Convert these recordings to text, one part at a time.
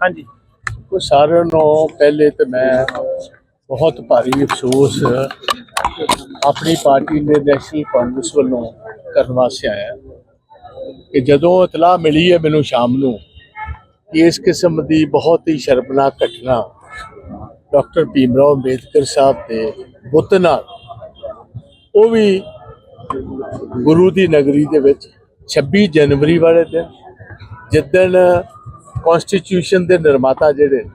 ਹਾਂਜੀ। ਉਹ ਸਾਰਿਆਂ ਨੂੰ ਪਹਿਲੇ ਤੇ ਮੈਂ ਬਹੁਤ ਭਾਰੀ ਅਫਸੋਸ ਆਪਣੀ ਪਾਰਟੀ ਦੇ ਨੈਸ਼ਨਲ ਕਾਂਗਰਸ ਵੱਲੋਂ ਕਰਨ ਵਾਸਤੇ ਆਇਆ। ਕਿ ਜਦੋਂ ਇਤਲਾਹ ਮਿਲੀ ਹੈ ਮੈਨੂੰ ਸ਼ਾਮ ਨੂੰ ਕਿ ਇਸ ਕਿਸਮ ਦੀ ਬਹੁਤ ਹੀ ਸ਼ਰਮਨਾਕ ਘਟਨਾ ਡਾਕਟਰ ਭੀਮਰਾਓ ਅੰਬੇਦਕਰ ਸਾਹਿਬ ਦੇ ਬੁੱਤ ਨਾਲ, ਉਹ ਵੀ ਗੁਰੂ ਦੀ ਨਗਰੀ ਦੇ ਵਿੱਚ 26 ਜਨਵਰੀ ਵਾਲੇ ਦਿਨ ਜਿੱਦਣ ਕਨਸਟੀਟਿਊਸ਼ਨ ਦੇ ਨਿਰਮਾਤਾ ਜਿਹੜੇ ਨੇ,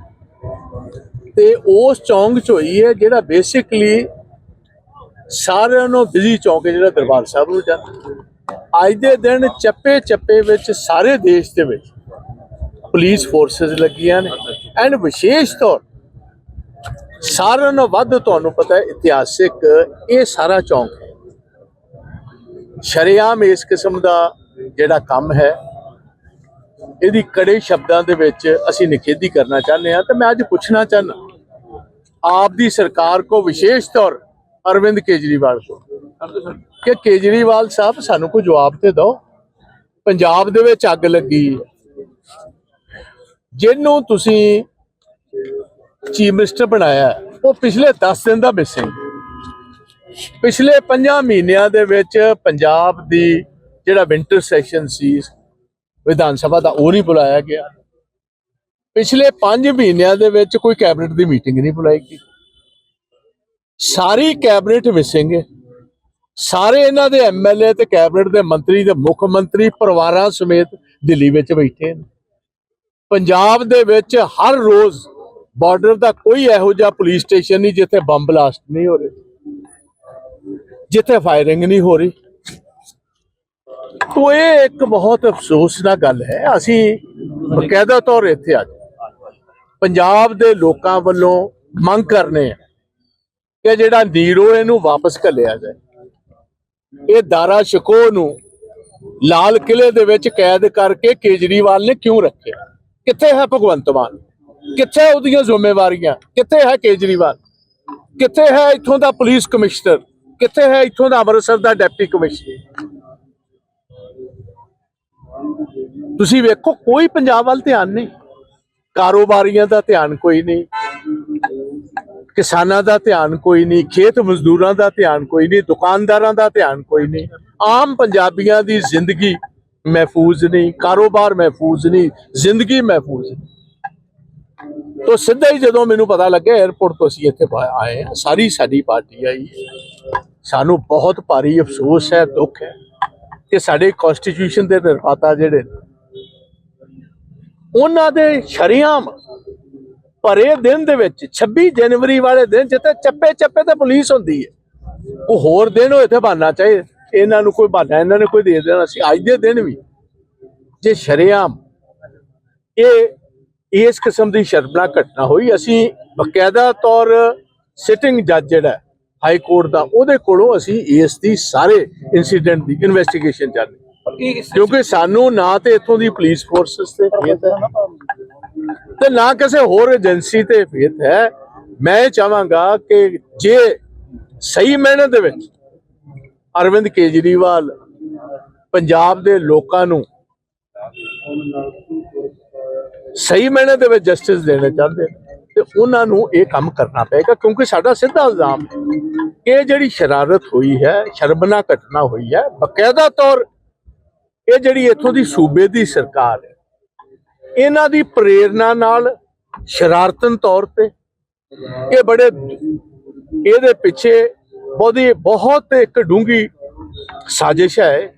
ਤੇ ਉਸ ਚੌਂਕ ਚ ਹੋਈ ਹੈ ਜਿਹੜਾ ਬੇਸਿਕਲੀ ਸਾਰਿਆਂ ਨੂੰ ਬਿਜ਼ੀ ਚੌਂਕ ਹੈ ਜਿਹੜਾ ਦਰਬਾਰ ਸਾਹਿਬ ਨੂੰ ਜਾਂਦਾ। ਅੱਜ ਦੇ ਦਿਨ ਚੱਪੇ ਚੱਪੇ ਵਿੱਚ ਸਾਰੇ ਦੇਸ਼ ਦੇ ਵਿੱਚ ਪੁਲਿਸ ਫੋਰਸਸ ਲੱਗੀਆਂ ਨੇ। ਐਂਡ ਵਿਸ਼ੇਸ਼ ਤੌਰ ਸਾਰਿਆਂ ਨਾਲੋਂ ਵੱਧ ਤੁਹਾਨੂੰ ਪਤਾ ਹੈ ਇਤਿਹਾਸਿਕ ਇਹ ਸਾਰਾ ਚੌਂਕ ਹੈ। ਸ਼ਰੇਆਮ ਇਸ ਕਿਸਮ ਦਾ ਜਿਹੜਾ ਕੰਮ ਹੈ। ਇਹਦੀ ਕੜੇ ਸ਼ਬਦਾਂ ਦੇ ਵਿੱਚ ਅਸੀਂ ਨਿਖੇਧੀ ਕਰਨਾ ਚਾਹੁੰਦੇ ਹਾਂ ਤੇ ਮੈਂ ਅੱਜ ਪੁੱਛਣਾ ਚਾਹੁੰਦਾ, ਆਪ ਦੀ ਸਰਕਾਰ ਕੋ ਵਿਸ਼ੇਸ਼ ਤੌਰ ਅਰਵਿੰਦ ਕੇਜਰੀਵਾਲ ਕੋ? ਕਿ ਕੇਜਰੀਵਾਲ ਸਾਹਿਬ ਸਾਨੂੰ ਕੋਈ ਜਵਾਬ ਤੇ ਦਿਓ। ਪੰਜਾਬ ਦੇ ਵਿੱਚ ਅੱਗ ਲੱਗੀ ਜਿਹਨੂੰ ਤੁਸੀਂ ਚੀਫ ਮਿਨਿਸਟਰ ਬਣਾਇਆ ਉਹ ਪਿਛਲੇ 10 ਦਿਨ ਦਾ ਮਿਸਿੰਗ। ਪਿਛਲੇ 5 ਮਹੀਨਿਆਂ ਦੇ ਵਿੱਚ ਪੰਜਾਬ ਦੀ ਜਿਹੜਾ ਵਿੰਟਰ ਸੈਸ਼ਨ ਸੀ ਵਿਧਾਨ ਸਭਾ ਦਾ ਉਹ ਨਹੀਂ ਬੁਲਾਇਆ ਗਿਆ। ਪਿਛਲੇ 5 ਮਹੀਨਿਆਂ ਦੇ ਵਿੱਚ ਕੋਈ ਕੈਬਨਿਟ ਦੀ ਮੀਟਿੰਗ ਨਹੀਂ ਬੁਲਾਈ ਗਈ। ਸਾਰੀ ਕੈਬਨਿਟ ਮਿਸਿੰਗ ਹੈ। ਸਾਰੇ ਇਹਨਾਂ ਦੇ ਐਮਐਲਏ ਤੇ ਕੈਬਨਿਟ ਦੇ ਮੰਤਰੀ ਤੇ ਮੁੱਖ ਮੰਤਰੀ ਪਰਿਵਾਰਾਂ ਸਮੇਤ ਦਿੱਲੀ ਵਿੱਚ ਬੈਠੇ ਨੇ। ਪੰਜਾਬ ਦੇ ਵਿੱਚ ਹਰ ਰੋਜ਼ ਬਾਰਡਰ ਦਾ ਕੋਈ ਇਹੋ ਜਿਹਾ ਪੁਲਿਸ ਸਟੇਸ਼ਨ ਨਹੀਂ ਜਿੱਥੇ ਬੰਬ ਬਲਾਸਟ ਨਹੀਂ ਹੋ ਰਹੇ, ਜਿੱਥੇ ਫਾਇਰਿੰਗ ਨਹੀਂ ਹੋ ਰਹੀ। ਤੋ ਇਹ ਇੱਕ ਬਹੁਤ ਅਫਸੋਸ ਅਫਸੋਸਨਾਕ ਗੱਲ ਹੈ, ਅਸੀਂ ਬਕਾਇਦਾ ਤੌਰ ਇੱਥੇ ਅੱਜ ਪੰਜਾਬ ਦੇ ਲੋਕਾਂ ਵੱਲੋਂ ਮੰਗ ਕਰਨੇ ਆ ਕਿ ਜਿਹੜਾ ਨੀਰੋ ਇਹਨੂੰ ਵਾਪਸ ਘੱਲਿਆ ਜਾਏ। ਇਹ ਦਾਰਾ ਸ਼ਿਕੋ ਨੂੰ ਲਾਲ ਕਿਲੇ ਦੇ ਵਿੱਚ ਕੈਦ ਕਰਕੇ ਕੇਜਰੀਵਾਲ ਨੇ ਕਿਉਂ ਰੱਖਿਆ? ਕਿੱਥੇ ਹੈ ਭਗਵੰਤ ਮਾਨ? ਕਿੱਥੇ ਉਹਦੀਆਂ ਜ਼ਿੰਮੇਵਾਰੀਆਂ? ਕਿੱਥੇ ਹੈ ਕੇਜਰੀਵਾਲ? ਕਿੱਥੇ ਹੈ ਇੱਥੋਂ ਦਾ ਪੁਲਿਸ ਕਮਿਸ਼ਨਰ? ਕਿੱਥੇ ਹੈ ਇੱਥੋਂ ਦਾ ਅੰਮ੍ਰਿਤਸਰ ਦਾ ਡਿਪਟੀ ਕਮਿਸ਼ਨਰ? ਤੁਸੀਂ ਵੇਖੋ, ਕੋਈ ਪੰਜਾਬ ਵੱਲ ਧਿਆਨ ਨਹੀਂ। ਕਾਰੋਬਾਰੀਆਂ ਦਾ ਧਿਆਨ ਕੋਈ ਨਹੀਂ। ਕਿਸਾਨਾਂ ਦਾ ਧਿਆਨ ਕੋਈ ਨਹੀਂ। ਖੇਤ ਮਜ਼ਦੂਰਾਂ ਦਾ ਧਿਆਨ ਕੋਈ ਨਹੀਂ। ਦੁਕਾਨਦਾਰਾਂ ਦਾ ਧਿਆਨ ਕੋਈ ਨਹੀਂ। ਆਮ ਪੰਜਾਬੀਆਂ ਦੀ ਜ਼ਿੰਦਗੀ ਮਹਿਫੂਜ਼ ਨਹੀਂ। ਕਾਰੋਬਾਰ ਮਹਿਫੂਜ਼ ਨਹੀਂ। ਜ਼ਿੰਦਗੀ ਮਹਿਫੂਜ਼ ਨਹੀਂ। ਤੋ ਸਿੱਧਾ ਹੀ ਜਦੋਂ ਮੈਨੂੰ ਪਤਾ ਲੱਗਿਆ 에어ਪੋਰਟ ਤੋਂ ਅਸੀਂ ਇੱਥੇ ਆਏ ਆ ਸਾਰੀ ਸਾਡੀ ਪਾਰਟੀ ਆਈ ਹੈ। ਸਾਨੂੰ ਬਹੁਤ ਭਾਰੀ ਅਫਸੋਸ ਹੈ, ਦੁੱਖ ਹੈ। ਕਿ ਸਾਡੇ ਕਨਸਟੀਟਿਊਸ਼ਨ ਦੇ ਨਿਰਮਾਤਾ ਜਿਹੜੇ ਨੇ, ਉਹਨਾਂ ਦੇ ਸ਼ਰੀਆਮ ਭਰੇ ਦਿਨ ਦੇ ਵਿੱਚ 26 ਜਨਵਰੀ ਵਾਲੇ ਦਿਨ ਜਿੱਥੇ ਚੱਪੇ ਚੱਪੇ ਤੇ ਪੁਲਿਸ ਹੁੰਦੀ ਹੈ। ਉਹ ਹੋਰ ਦਿਨ ਹੋਏ ਤੇ ਬਹਾਨਾ ਚਾਹੀਏ ਇਹਨਾਂ ਨੂੰ ਕੋਈ ਬਹਾਨਾ ਇਹਨਾਂ ਨੇ ਕੋਈ ਦੇ ਦੇਣਾ ਸੀ ਅੱਜ ਦੇ ਦਿਨ ਵੀ। ਜੇ ਸ਼ਰੀਆਮ ਇਹ ਇਸ ਕਿਸਮ ਦੀ ਸ਼ਰਮਨਾਕ ਘਟਨਾ ਹੋਈ ਅਸੀਂ ਬਕਾਇਦਾ ਤੌਰ ਸਿਟਿੰਗ ਜੱਜ ਜਿਹੜਾ ਹਾਈ ਕੋਰਟ ਦਾ, ਉਹਦੇ ਕੋਲੋਂ ਅਸੀਂ ਇਸ ਦੀ ਸਾਰੇ ਇਨਸੀਡੈਂਟ ਦੀ ਇਨਵੈਸਟੀਗੇਸ਼ਨ ਚਾਹਦੇ ਕਿਉਂਕਿ ਸਾਨੂੰ ਨਾ ਤੇ ਇੱਥੋਂ ਦੀ ਪੁਲਿਸ ਫੋਰਸਸ ਤੇ ਫੇਥ ਹੈ, ਤੇ ਨਾ ਕਿਸੇ ਹੋਰ ਏਜੰਸੀ ਤੇ ਫੇਥ ਹੈ। ਮੈਂ ਇਹ ਚਾਹਾਂਗਾ ਕਿ ਜੇ ਸਹੀ ਮਿਹਨਤ ਦੇ ਵਿੱਚ ਅਰਵਿੰਦ ਕੇਜਰੀਵਾਲ ਪੰਜਾਬ ਦੇ ਲੋਕਾਂ ਨੂੰ ਸਹੀ ਮਿਹਨਤ ਦੇ ਵਿੱਚ ਜਸਟਿਸ ਦੇਣਾ ਚਾਹੁੰਦੇ ਨੇ ਤੇ ਉਹਨਾਂ ਨੂੰ ਇਹ ਕੰਮ ਕਰਨਾ ਪਏਗਾ, ਕਿਉਂਕਿ ਸਾਡਾ ਸਿੱਧਾ ਇਲਜ਼ਾਮ ਹੈ ਕਿ ਇਹ ਜਿਹੜੀ ਸ਼ਰਾਰਤ ਹੋਈ ਹੈ, ਸ਼ਰਮਨਾਕ ਘਟਨਾ ਹੋਈ ਹੈ, ਬਕਾਇਦਾ ਤੌਰ ਇਹ ਜਿਹੜੀ ਇੱਥੋਂ ਦੀ ਸੂਬੇ ਦੀ ਸਰਕਾਰ ਹੈ, ਇਹਨਾਂ ਦੀ ਪ੍ਰੇਰਣਾ ਨਾਲ ਸ਼ਰਾਰਤਨ ਤੌਰ ਤੇ ਇਹ ਬੜੇ ਇਹਦੇ ਪਿੱਛੇ ਬਹੁਤੀ, ਬਹੁਤ ਇੱਕ ਡੂੰਗੀ ਸਾਜ਼ਿਸ਼ ਹੈ।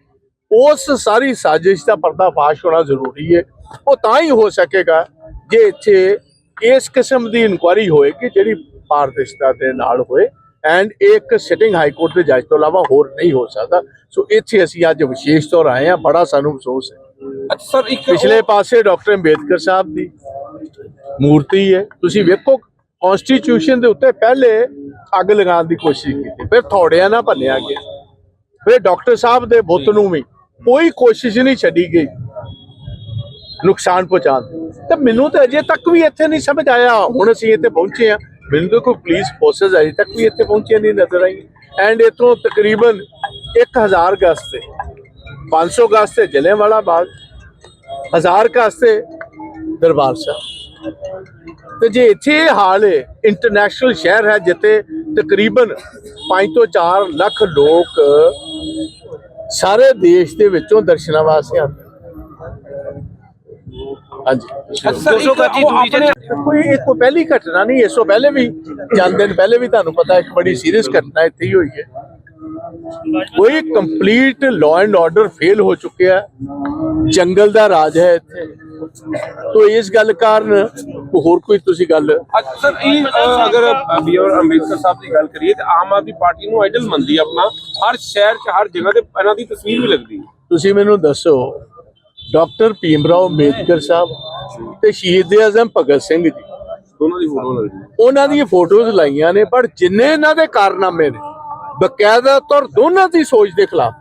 ਉਸ ਸਾਰੀ ਸਾਜ਼ਿਸ਼ ਦਾ ਪਰਦਾਫਾਸ਼ ਹੋਣਾ ਜ਼ਰੂਰੀ ਹੈ। ਉਹ ਤਾਂ ਹੀ ਹੋ ਸਕੇਗਾ ਜੇ ਇੱਥੇ ਇਸ ਕਿਸਮ ਦੀ ਇਨਕੁਆਇਰੀ ਹੋਏਗੀ ਜਿਹੜੀ ਪਾਰਦਰਸ਼ਤਾ ਦੇ ਨਾਲ ਹੋਏ ਐਂਡ ਇੱਕ ਸਿਟਿੰਗ ਹਾਈ ਕੋਰਟ ਦੇ ਜੱਜ ਤੋਂ ਇਲਾਵਾ ਹੋਰ ਨਹੀਂ ਹੋ ਸਕਦਾ। ਸੋ ਇੱਥੇ ਅਸੀਂ ਅੱਜ ਵਿਸ਼ੇਸ਼ ਤੌਰ ਆਏ ਹਾਂ ਬੜਾ ਸਾਨੂੰ ਅਫਸੋਸ ਹੈ। ਅੱਛਾ ਸਰ ਇੱਕ ਪਿਛਲੇ ਪਾਸੇ ਡਾਕਟਰ ਅੰਬੇਦਕਰ ਸਾਹਿਬ ਦੀ ਮੂਰਤੀ ਹੈ। ਤੁਸੀਂ ਵੇਖੋ ਕਨਸਟੀਟਿਊਸ਼ਨ ਦੇ ਉੱਤੇ ਪਹਿਲੇ ਅੱਗ ਲਗਾਉਣ ਦੀ ਕੋਸ਼ਿਸ਼ ਕੀਤੀ। ਫਿਰ ਥੋੜਿਆਂ ਨਾਲ ਭੰਨਿਆ ਗਿਆ। ਫਿਰ ਡਾਕਟਰ ਸਾਹਿਬ ਦੇ ਬੁੱਤ ਨੂੰ ਵੀ ਕੋਈ ਕੋਸ਼ਿਸ਼ ਨਹੀਂ ਛੱਡੀ ਗਈ। ਨੁਕਸਾਨ ਪਹੁੰਚਾਉਣ ਦੀ। ਤੇ ਮੈਨੂੰ ਤਾਂ ਅਜੇ ਤੱਕ ਵੀ ਇੱਥੇ ਨਹੀਂ ਸਮਝ ਆਇਆ। ਹੁਣ ਅਸੀਂ ਇੱਥੇ ਪਹੁੰਚੇ ਆ ਮੈਨੂੰ ਤਾਂ ਕੋਈ ਪੁਲਿਸ ਫੋਰਸਸ ਅਜੇ ਤੱਕ ਵੀ ਇੱਥੇ ਪਹੁੰਚੀਆਂ ਨਹੀਂ ਨਜ਼ਰ ਆਈ ਐਂਡ ਇਥੋਂ ਤਕਰੀਬਨ 1000 ਗਜ਼ ਤੇ 500 ਗਜ਼ ਤੇ ਜਲਿਆਂਵਾਲਾ ਬਾਗ 1000 ਗਜ਼ ਤੇ ਦਰਬਾਰ ਸਾਹਿਬ। ਤੇ ਜੇ ਇੱਥੇ ਇਹ ਹਾਲ ਹੈ ਇੰਟਰਨੈਸ਼ਨਲ ਸ਼ਹਿਰ ਹੈ ਜਿੱਥੇ ਤਕਰੀਬਨ 5 ਤੋਂ 4 ਲੱਖ ਲੋਕ ਸਾਰੇ ਦੇਸ਼ ਦੇ ਵਿੱਚੋਂ ਦਰਸ਼ਨਾਂ ਵਾਸਤੇ ਆਉਂਦੇ ਹਾਂਜੀ। ਸਰ ਇੱਕ ਉਹ ਆਪਣੇ ਕੋਈ ਇਹ ਕੋਈ ਪਹਿਲੀ ਘਟਨਾ ਨਹੀਂ ਇਸ ਤੋਂ ਪਹਿਲੇ ਵੀ ਚੰਦ ਦਿਨ ਪਹਿਲੇ ਵੀ ਤੁਹਾਨੂੰ ਪਤਾ ਇੱਕ ਬੜੀ ਸੀਰੀਅਸ ਘਟਨਾ ਇੱਥੇ ਹੀ ਹੋਈ ਹੈ। ਕੋਈ complete law and order fail ਹੋ ਚੁੱਕਿਆ ਹੈ। ਜੰਗਲ ਦਾ ਰਾਜ ਹੈ ਇੱਥੇ। ਤੋ ਇਸ ਗੱਲ ਕਾਰਨ ਹੋਰ ਕੋਈ ਤੁਸੀਂ ਗੱਲ ਸਰ ਇਹ ਅ, ਅਗਰ ਬੀਆਰ ਅੰਬੇਦਕਰ ਸਾਹਿਬ ਦੀ ਗੱਲ ਕਰੀਏ ਤਾਂ ਆਮ ਆਦਮੀ ਪਾਰਟੀ ਨੂੰ ਆਈਡਲ ਮੰਨਦੀ ਹੈ ਆਪਣਾ ਹਰ ਸ਼ਹਿਰ 'ਚ ਹਰ ਜਗ੍ਹਾ ਤੇ ਇਹਨਾਂ ਦੀ ਤਸਵੀਰ ਵੀ ਲੱਗਦੀ। ਤੁਸੀਂ ਮੈਨੂੰ ਦੱਸੋ ਡਾਕਟਰ ਭੀਮਰਾਓ ਅੰਬੇਦਕਰ ਸਾਹਿਬ ਤੇ ਸ਼ਹੀਦ ਆਜ਼ਮ ਭਗਤ ਸਿੰਘ ਜੀ। ਦੋਨਾਂ ਦੀ ਫੋਟੋ ਲੱਗਦੀ ਉਹਨਾਂ ਦੀਆਂ ਫੋਟੋਜ਼ ਲਾਈਆਂ ਨੇ ਪਰ ਜਿੰਨੇ ਇਹਨਾਂ ਦੇ ਕਾਰਨਾਮੇ ਨੇ ਬਕਾਇਦਾ ਤੌਰ ਦੋਨਾਂ ਦੀ ਸੋਚ ਦੇ ਖਿਲਾਫ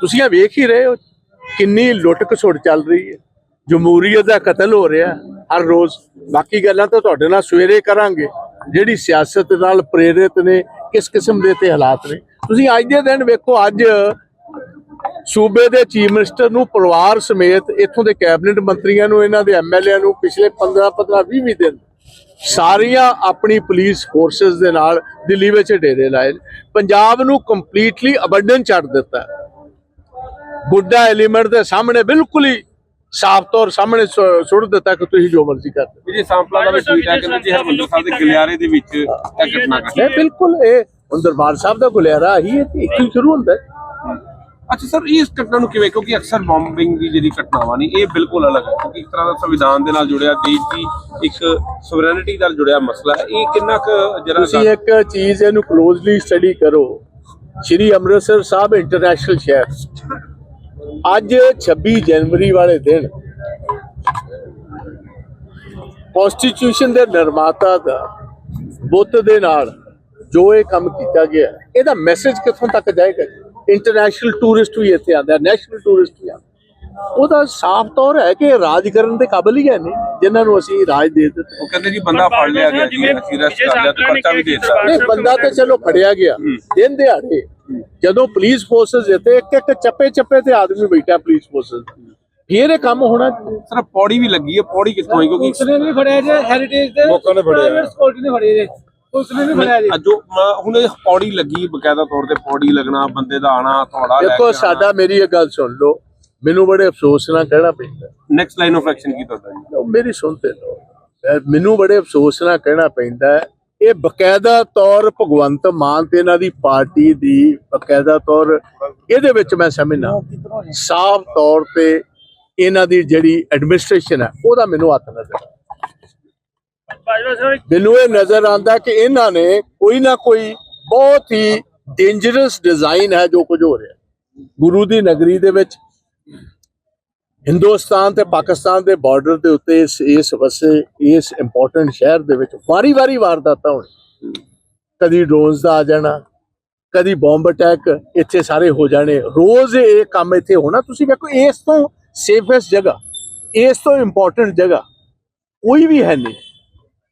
ਤੁਸੀਂ ਇਹ ਵੇਖ ਹੀ ਰਹੇ ਹੋ ਕਿੰਨੀ ਲੁੱਟ ਖਸੁੱਟ ਚੱਲ ਰਹੀ ਹੈ। ਜਮਹੂਰੀਅਤ ਦਾ ਕਤਲ ਹੋ ਰਿਹਾ ਹਰ ਰੋਜ਼। ਬਾਕੀ ਗੱਲਾਂ ਤਾਂ ਤੁਹਾਡੇ ਨਾਲ ਸਵੇਰੇ ਕਰਾਂਗੇ। ਜਿਹੜੀ ਸਿਆਸਤ ਨਾਲ ਪ੍ਰੇਰਿਤ ਨੇ ਕਿਸ ਕਿਸਮ ਦੇ ਤੇ ਹਾਲਾਤ ਨੇ। ਤੁਸੀਂ ਅੱਜ ਦੇ ਦਿਨ ਵੇਖੋ ਅੱਜ ਸੂਬੇ ਦੇ ਚੀਫ ਮਿਨਿਸਟਰ ਨੂੰ ਪਰਿਵਾਰ ਸਮੇਤ ਇੱਥੋਂ ਦੇ ਕੈਬਨਿਟ ਮੰਤਰੀਆਂ ਨੂੰ ਇਹਨਾਂ ਦੇ ਐਮਐਲਏ ਨੂੰ ਪਿਛਲੇ 15 15 20 20 ਦਿਨ ਸਾਰੀਆਂ ਆਪਣੀ ਪੁਲਿਸ ਫੋਰਸਸ ਦੇ ਨਾਲ ਦਿੱਲੀ ਵਿੱਚ ਡੇਰੇ ਲਾਏ। ਪੰਜਾਬ ਨੂੰ ਕੰਪਲੀਟਲੀ ਅਬੰਡਨ ਛੱਡ ਦਿੱਤਾ ਹੈ। ਬੁੱਢਾ ਐਲੀਮੈਂਟ ਦੇ ਸਾਹਮਣੇ ਬਿਲਕੁਲ ਹੀ ਸਾਫ਼ ਤੌਰ ਸਾਹਮਣੇ ਸੁੱਟ ਦਿੱਤਾ ਕਿ ਤੁਸੀਂ ਜੋ ਮਰਜ਼ੀ ਕਰ ਦਿਓ ਵਿਜੇ ਸਾਂਪਲਾ ਦਾ ਵੀ ਟਵੀਟ ਕਹਿੰਦੇ ਜੀ ਹਰਮੰਦਰ ਸਾਹਿਬ ਦੇ ਗਲਿਆਰੇ ਦੇ ਵਿੱਚ ਇਹ ਘਟਨਾ ਘਟੀ ਬਿਲਕੁਲ ਇਹ ਦਰਬਾਰ ਸਾਹਿਬ ਦਾ ਗੁਲਿਆਰਾ ਹੀ ਹੈ ਤੇ ਇੱਥੇ ਸ਼ੁਰੂ ਹੁੰਦਾ ਹੈ ਅੱਛਾ ਸਰ ਇਸ ਘਟਨਾ ਨੂੰ ਕਿਵੇਂ? ਕਿਉਂਕਿ ਅਕਸਰ ਬੰਬਿੰਗ ਦੀ ਜਿਹੜੀ ਘਟਨਾਵਾਂ ਨੇ ਇਹ ਬਿਲਕੁਲ ਅਲੱਗ ਹੈ। ਕਿਉਂਕਿ ਇੱਕ ਤਰ੍ਹਾਂ ਦਾ ਸੰਵਿਧਾਨ ਦੇ ਨਾਲ ਜੁੜਿਆ ਦੇਸ਼ ਦੀ ਇੱਕ ਸੋਵਰੈਨਿਟੀ ਨਾਲ ਜੁੜਿਆ ਮਸਲਾ ਹੈ। ਇਹ ਕਿੰਨਾ ਕੁ ਜਿਹੜਾ ਤੁਸੀਂ ਇੱਕ ਚੀਜ਼ ਇਹਨੂੰ ਕਲੋਜ਼ਲੀ ਸਟੱਡੀ ਕਰੋ। ਸ਼੍ਰੀ ਅੰਮ੍ਰਿਤਸਰ ਸਾਹਿਬ ਇੰਟਰਨੈਸ਼ਨਲ ਸ਼ਹਿਰ। ਅੱਜ 26 ਜਨਵਰੀ ਵਾਲੇ ਦਿਨ ਕਨਸਟੀਟਿਊਸ਼ਨ ਦੇ ਨਿਰਮਾਤਾ ਦਾ ਬੁੱਤ ਦੇ ਨਾਲ ਜੋ ਇਹ ਕੰਮ ਕੀਤਾ ਗਿਆ ਇਹਦਾ ਮੈਸੇਜ ਕਿੱਥੋਂ ਤੱਕ ਜਾਏਗਾ ਇੰਟਰਨੈਸ਼ਨਲ ਟੂਰਿਸਟ ਵੀ ਇੱਥੇ ਆਉਂਦਾ ਨੈਸ਼ਨਲ ਟੂਰਿਸਟ ਵੀ ਆਉਂਦਾ ਉਹਦਾ ਸਾਫ਼ ਤੌਰ ਹੈ ਕਿ ਰਾਜ ਕਰਨ ਦੇ ਕਾਬਿਲ ਹੀ ਹੈ ਨਹੀਂ ਜਿਨ੍ਹਾਂ ਨੂੰ ਅਸੀਂ ਰਾਜ ਦੇ ਦਿੱਤਾ। ਉਹ ਕਹਿੰਦੇ ਜੀ ਬੰਦਾ ਫੜ ਲਿਆ ਗਿਆ ਜੀ ਅਸੀਂ ਰੈਸਟ ਕਰ ਲਿਆ ਤੇ ਪਰਚਾ ਵੀ ਦੇ ਦਿੱਤਾ। ਨਹੀਂ ਬੰਦਾ ਤੇ ਚਲੋ ਫੜਿਆ ਗਿਆ। ਦਿਨ ਦਿਹਾੜੇ ਜਦੋਂ ਪੁਲਿਸ ਫੋਰਸਸ ਇੱਥੇ ਇੱਕ ਇੱਕ ਚੱਪੇ ਚੱਪੇ ਤੇ ਆਦਮੀ ਬੈਠਾ ਪੁਲਿਸ ਫੋਰਸਸ ਫਿਰ ਇਹ ਕੰਮ ਹੋਣਾ ਸਰ ਪੌੜੀ ਵੀ ਲੱਗੀ ਹੈ ਪੌੜੀ ਕਿੱਥੋਂ ਆਈ? ਕਿਉਂਕਿ ਉਸਨੇ ਨਹੀਂ ਫੜਿਆ ਜੇ ਹੈਰੀਟੇਜ ਦੇ ਲੋਕਾਂ ਨੇ ਫੜਿਆ। ਪ੍ਰਾਈਵੇਟ ਸਕਿਉਰਟੀ ਨੇ ਫੜਿਆ ਜੇ। ਉਸਨੇ ਨਹੀਂ ਫੜਿਆ ਜੀ। ਜੋ ਮ- ਹੁਣ ਇਹ ਪੌੜੀ ਲੱਗੀ ਬਕਾਇਦਾ ਤੌਰ ਤੇ ਪੌੜੀ ਲੱਗਣਾ ਬੰਦੇ ਦਾ ਆਣਾ ਥੋੜਾ ਦੇਖੋ ਸਾਡਾ ਮੇਰੀ ਇਹ ਗੱਲ ਸੁਣ ਲਓ। ਮੈਨੂੰ ਬੜੇ ਅਫਸੋਸ ਨਾਲ ਕਹਿਣਾ ਪੈਂਦਾ। ਨੈਕਸਟ ਲਾਈਨ ਆਫ ਐਕਸ਼ਨ ਕੀ ਤੁਹਾਡਾ ਜੀ? ਉਹ ਮੇਰੀ ਸੁਣਤੇ ਲਓ। ਅਹ ਮੈਨੂੰ ਬੜੇ ਅਫਸੋਸ ਨਾਲ ਕਹਿਣਾ ਪੈਂਦਾ ਹੈ, ਇਹ ਬਕਾਇਦਾ ਤੌਰ ਭਗਵੰਤ ਮਾਨ ਤੇ ਇਹਨਾਂ ਦੀ ਪਾਰਟੀ ਦੀ ਬਕਾਇਦਾ ਤੌਰ ਇਹਦੇ ਵਿੱਚ ਮੈਂ ਸਮਝਣਾ ਸਾਫ਼ ਤੌਰ ਤੇ ਇਹਨਾਂ ਦੀ ਜਿਹੜੀ ਐਡਮਿਨਿਸਟ੍ਰੇਸ਼ਨ ਹੈ ਉਹਦਾ ਮੈਨੂੰ ਹੱਥ ਨਜ਼ਰ ਮੈਨੂੰ ਇਹ ਨਜ਼ਰ ਆਉਂਦਾ ਕਿ ਇਹਨਾਂ ਨੇ ਕੋਈ ਨਾ ਕੋਈ ਬਹੁਤ ਹੀ ਡੇਂਜਰਸ ਡਿਜ਼ਾਈਨ ਹੈ ਜੋ ਕੁਝ ਹੋ ਰਿਹਾ ਗੁਰੂ ਦੀ ਨਗਰੀ ਦੇ ਵਿੱਚ, ਹਿੰਦੁਸਤਾਨ ਤੇ ਪਾਕਿਸਤਾਨ ਦੇ ਬਾਰਡਰ ਦੇ ਉੱਤੇ ਇਸ ਇਸ ਵਸੇ, ਇਸ ਇੰਪੋਰਟੈਂਟ ਸ਼ਹਿਰ ਦੇ ਵਿੱਚ ਵਾਰੀ-ਵਾਰੀ ਵਾਰਦਾਤਾਂ ਹੋਣ ਕਦੀ ਡਰੋਨਸ ਦਾ ਆ ਜਾਣਾ, ਕਦੀ ਬੰਬ ਅਟੈਕ ਇੱਥੇ ਸਾਰੇ ਹੋ ਜਾਣੇ। ਰੋਜ਼ ਇਹ ਕੰਮ ਇੱਥੇ ਹੋਣਾ। ਤੁਸੀਂ ਵੇਖੋ, ਇਸ ਤੋਂ ਸੇਫੈਸਟ ਜਗ੍ਹਾ, ਇਸ ਤੋਂ ਇੰਪੋਰਟੈਂਟ ਜਗ੍ਹਾ ਕੋਈ ਵੀ ਹੈ ਨਹੀਂ।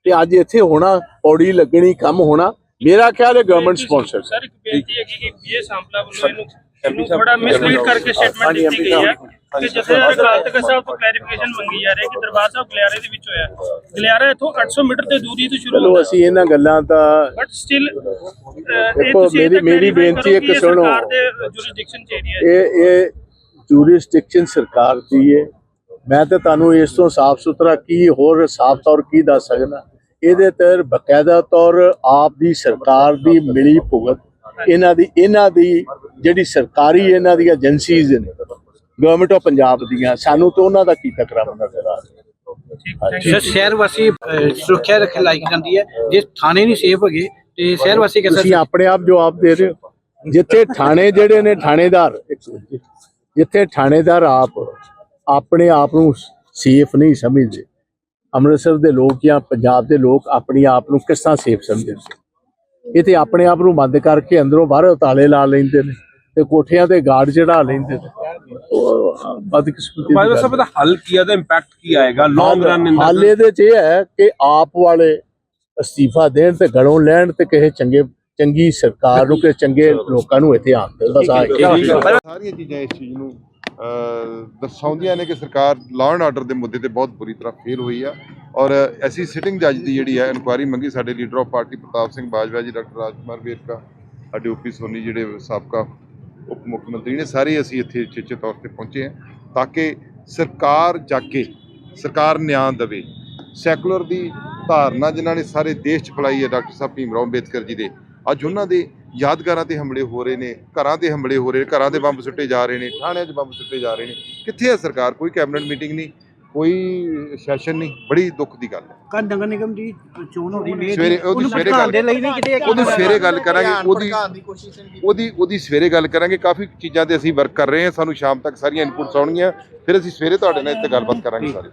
ਤੇ ਅੱਜ ਇੱਥੇ ਹੋਣਾ ਪੌੜੀ ਲੱਗਣੀ ਕੰਮ ਹੋਣਾ ਮੇਰਾ ਖਿਆਲ ਹੈ ਗਵਰਨਮੈਂਟ ਸਪਾਂਸਰ ਸਰ ਇੱਕ ਬੇਨਤੀ ਹੈ ਕਿ ਇਹ ਸਾਂਪਲਾ ਵੱਲੋਂ ਇਹਨੂੰ MP ਇਹਨੂੰ ਸਾਹਿਬ ਥੋੜਾ ਮਿਸਲੀਡ ਕਰਕੇ ਸਟੇਟਮੈਂਟ ਹਾਂਜੀ, ਦਿੱਤੀ MP ਗਈ ਹੈ ਸਾਹਿਬ। ਕਿ ਜਿੱਥੇ ਅਕਾਲ ਤਖਤ ਸਾਹਿਬ ਤੋਂ ਕਲੈਰੀਫਿਕੇਸ਼ਨ ਮੰਗੀ ਜਾ ਰਹੀ ਹੈ ਕਿ ਦਰਬਾਰ ਸਾਹਿਬ ਗਲਿਆਰੇ ਦੇ ਵਿੱਚ ਹੋਇਆ। ਗਲਿਆਰਾ ਇੱਥੋਂ 800 ਮੀਟਰ ਤੇ ਦੂਰੀ ਤੋਂ ਸ਼ੁਰੂ ਚਲੋ ਹੁੰਦਾ। ਅਸੀਂ ਇਹਨਾਂ ਗੱਲਾਂ ਦਾ ਬਟ ਸਟਿਲ ਦੇਖੋ, ਮੇਰੀ- ਮੇਰੀ ਬੇਨਤੀ ਸੁਣੋ। ਜੁਰਿਸਡਿਕਸ਼ਨ ਚ ਏਰੀਆ ਹੈ। ਇਹ ਇਹ ਜੂਰਿਸਡਿਕਸ਼ਨ ਸਰਕਾਰ ਦੀ ਹੈ। ਮੈਂ ਤਾਂ ਤੁਹਾਨੂੰ ਇਸ ਤੋਂ ਸਾਫ਼ ਸੁਥਰਾ ਕੀ ਹੋਰ ਸਾਫ਼ ਤੌਰ ਕੀ ਦੱਸ ਸਕਦਾ? ਇਹਦੇ ਤੇ ਬਕਾਇਦਾ ਤੌਰ ਆਪ ਦੀ ਸਰਕਾਰ ਦੀ ਮਿਲੀ ਭੁਗਤ ਇਹਨਾਂ ਦੀ ਇਹਨਾਂ ਦੀ ਜਿਹੜੀ ਸਰਕਾਰੀ ਇਹਨਾਂ ਦੀਆਂ ਏਜੰਸੀਜ਼ ਨੇ ਗਵਰਨਮੈਂਟ ਆਫ ਪੰਜਾਬ ਦੀਆਂ ਸਾਨੂੰ ਤਾਂ ਉਹਨਾਂ ਦਾ ਕੀ ਟਕਰਾਅ ਨਜ਼ਰ ਆ ਰਿਹਾ ਸਰ ਸ਼ਹਿਰ ਵਾਸੀ ਸੁਰੱਖਿਆ ਰੱਖ ਲਾਈ ਜਾਂਦੀ ਹੈ। ਜੇ ਥਾਣੇ ਨਹੀਂ ਸੇਫ ਹੈਗੇ ਤੇ ਸ਼ਹਿਰ ਵਾਸੀ ਕਿਸ ਤੁਸੀਂ ਆਪਣੇ ਆਪ ਜਵਾਬ ਦੇ ਰਹੇ ਹੋ। ਜਿੱਥੇ ਥਾਣੇ ਜਿਹੜੇ ਨੇ ਥਾਣੇਦਾਰ ਜਿੱਥੇ ਥਾਣੇਦਾਰ ਆਪ ਆਪਣੇ ਆਪ ਨੂੰ ਸੇਫ ਨਹੀਂ ਸਮਝਦੇ ਅੰਮ੍ਰਿਤਸਰ ਦੇ ਲੋਕ ਜਾਂ ਪੰਜਾਬ ਦੇ ਲੋਕ ਆਪਣੀ ਆਪ ਨੂੰ ਕਿਸ ਤਰ੍ਹਾਂ ਸੇਫ ਸਮਝਦੇ ਸੀ ਇਹ ਤੇ ਆਪਣੇ ਆਪ ਨੂੰ ਬੰਦ ਕਰਕੇ ਅੰਦਰੋਂ ਬਾਹਰ ਤਾਲੇ ਲਾ ਲੈਂਦੇ ਨੇ ਤੇ ਕੋਠਿਆਂ ਤੇ ਗਾਰਡ ਚੜਾ ਲੈਂਦੇ ਨੇ। ਬਦਕਿਸਮਤੀ ਦੀ ਭਾਈ ਸਾਹਿਬ ਦਾ ਹੱਲ ਕੀ ਹੈ ਦਾ ਇੰਪੈਕਟ ਕੀ ਆਏਗਾ? ਲੌਂਗ ਰਨ ਇਨ ਹਾਲ ਇਹਦੇ ਚ ਇਹ ਹੈ ਕਿ ਆਪ ਵਾਲੇ ਅਸਤੀਫਾ ਦੇਣ ਤੇ ਗਲੋਂ ਲੈਣ ਤੇ ਕਿਸੇ ਚੰਗੇ ਚੰਗੀ ਸਰਕਾਰ ਨੂੰ ਕਿਸੇ ਚੰਗੇ ਲੋਕਾਂ ਨੂੰ ਇੱਥੇ ਆਉਣ ਦੇ ਬਸ ਆ। ਸਾਰੀਆਂ ਚੀਜ਼ਾਂ ਇਸ ਚੀਜ਼ ਨੂੰ ਦਰਸਾਉਂਦੀਆਂ ਨੇ ਕਿ ਸਰਕਾਰ ਲਾਅ ਐਂਡ ਆਰਡਰ ਦੇ ਮੁੱਦੇ ਤੇ ਬਹੁਤ ਬੁਰੀ ਤਰ੍ਹਾਂ ਫੇਲ ਹੋਈ ਆ। ਔਰ ਅਸੀਂ ਸਿਟਿੰਗ ਜੱਜ ਦੀ ਜਿਹੜੀ ਹੈ ਇਨਕੁਆਇਰੀ ਮੰਗੀ ਸਾਡੇ leader of party Partap Singh Bajwa ji, doctor Rajkumar Verka, ਸਾਡੇ ਓਪੀ ਸੋਨੀ ਜਿਹੜੇ ਸਾਬਕਾ ਉਪ ਮੁੱਖ ਮੰਤਰੀ ਨੇ, ਸਾਰੇ ਅਸੀਂ ਇੱਥੇ ਚੇਚੇ ਤੌਰ ਤੇ ਪਹੁੰਚੇ ਹਾਂ ਤਾਂ ਕਿ ਸਰਕਾਰ ਜਾਗੇ ਸਰਕਾਰ ਨਿਆਂ ਦੇਵੇ। ਸੈਕੂਲਰ ਦੀ ਧਾਰਨਾ ਜਿਨ੍ਹਾਂ ਨੇ ਸਾਰੇ ਦੇਸ਼ 'ਚ ਫੈਲਾਈ ਹੈ, ਡਾਕਟਰ ਸਾਹਿਬ ਭੀਮ ਰਾਓ ਅੰਬੇਦਕਰ ਜੀ ਦੇ, ਅੱਜ ਉਹਨਾਂ ਦੇ ਯਾਦਗਾਰਾਂ ਤੇ ਹਮਲੇ ਹੋ ਰਹੇ ਨੇ ਘਰਾਂ ਤੇ ਹਮਲੇ ਹੋ ਰਹੇ ਨੇ ਘਰਾਂ ਦੇ ਬੰਬ ਸੁੱਟੇ ਜਾ ਰਹੇ ਨੇ ਥਾਣਿਆਂ 'ਚ ਬੰਬ ਸੁੱਟੇ ਜਾ ਰਹੇ ਨੇ। ਕਿੱਥੇ ਹੈ ਸਰਕਾਰ? ਕੋਈ ਕੈਬਨਿਟ ਮੀਟਿੰਗ ਨਹੀਂ ਕੋਈ ਸੈਸ਼ਨ ਨਹੀਂ ਬੜੀ ਦੁੱਖ ਦੀ ਗੱਲ ਹੈ। ਕੱਲ ਨਗਰ ਨਿਗਮ ਦੀ ਚੋਣ ਹੋ ਰਹੀ ਮੇਅਰ ਸਵੇਰੇ- ਉਹਦੀ ਉਹਨੂੰ ਸਵੇਰੇ ਦੇ ਗੱਲ- ਲਈ ਨਹੀਂ ਕਿਤੇ ਉਹਦੀ ਸਵੇਰੇ ਗੱਲ ਕਰਾਂਗੇ ਉਹਦੀ ਉਹਦੀ ਉਹਦੀ ਸਵੇਰੇ ਗੱਲ ਕਰਾਂਗੇ ਕਾਫੀ ਚੀਜ਼ਾਂ ਤੇ ਅਸੀਂ ਵਰਕ ਕਰ ਰਹੇ ਹਾਂ ਸਾਨੂੰ ਸ਼ਾਮ ਤੱਕ ਸਾਰੀਆਂ ਇਨਪੁਟਸ ਆਉਣਗੀਆਂ ਫਿਰ ਅਸੀਂ ਸਵੇਰੇ ਤੁਹਾਡੇ ਨਾਲ ਇੱਥੇ ਗੱਲਬਾਤ ਕਰਾਂਗੇ ਸਾਰੇ।